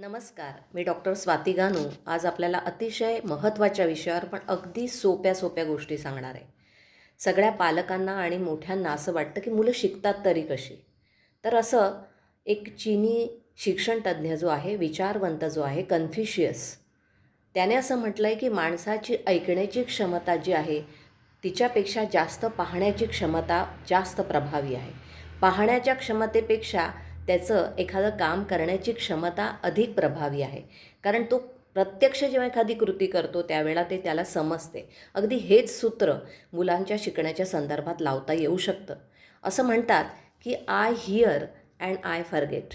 नमस्कार मी डॉक्टर स्वाती गानू. आज आपल्याला अतिशय महत्त्वाच्या विषयावर पण अगदी सोप्या सोप्या गोष्टी सांगणार आहे. सगळ्या पालकांना आणि मोठ्यांना असं वाटतं की मुलं शिकतात तरी कशी? तर असं एक चीनी शिक्षणतज्ज्ञ जो आहे विचारवंत जो आहे कन्फ्युशियस त्याने असं म्हटलं आहे की माणसाची ऐकण्याची क्षमता जी आहे तिच्यापेक्षा जास्त पाहण्याची क्षमता जास्त प्रभावी आहे. पाहण्याच्या क्षमतेपेक्षा त्याचं एखादं काम करण्याची क्षमता अधिक प्रभावी आहे. कारण तो प्रत्यक्ष जेव्हा एखादी कृती करतो त्यावेळेला ते त्याला समजते. अगदी हेच सूत्र मुलांच्या शिकण्याच्या संदर्भात लावता येऊ शकतं. असं म्हणतात की I hear and I forget.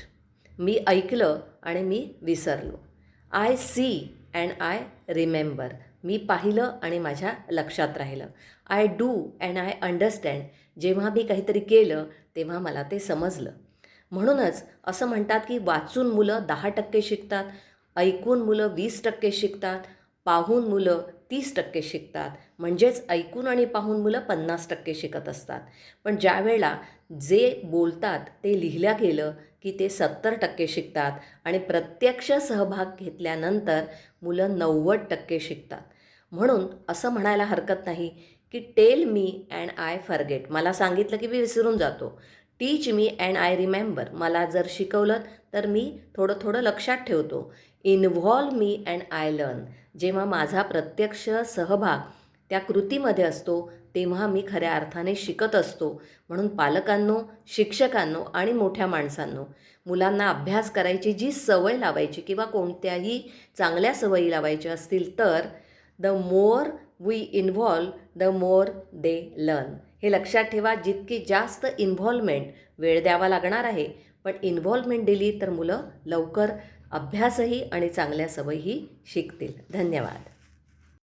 मी ऐकलं आणि मी विसरलो. I see and I remember. मी पाहिलं आणि माझ्या लक्षात राहिलं. I do and I understand. जेव्हा मी काहीतरी केलं तेव्हा मला ते समजलं. म्हणूनच असं म्हणतात की वाचून मुलं दहा टक्के शिकतात ऐकून मुलं वीस टक्के शिकतात पाहून मुलं तीस टक्के शिकतात. म्हणजेच ऐकून आणि पाहून मुलं पन्नास टक्के शिकत असतात. पण ज्या वेळेला जे बोलतात ते लिहिल्या गेलं की ते सत्तर टक्के शिकतात आणि प्रत्यक्ष सहभाग घेतल्यानंतर मुलं नव्वद टक्के शिकतात. म्हणून असं म्हणायला हरकत नाही की tell me and I forget मला सांगितलं की मी विसरून जातो. Teach me and I remember मला जर शिकवलं तर मी थोडं थोडं लक्षात ठेवतो. Involve me and I learn जेव्हा माझा प्रत्यक्ष सहभाग त्या कृतीमध्ये असतो तेव्हा मी खऱ्या अर्थाने शिकत असतो. म्हणून पालकांनो शिक्षकांनो आणि मोठ्या माणसांनो मुलांना अभ्यास करायची जी सवय लावायची किंवा कोणत्याही चांगल्या सवयी लावायच्या असतील तर the more we involve the more they learn हे लक्षात ठेवा जितकी जास्त इन्व्हॉल्वमेंट वेळ द्यावा लागणार आहे. पण इन्व्हॉल्वमेंट दिली तर मुलं लवकर अभ्यासही आणि चांगल्या सवयीही शिकतील. धन्यवाद.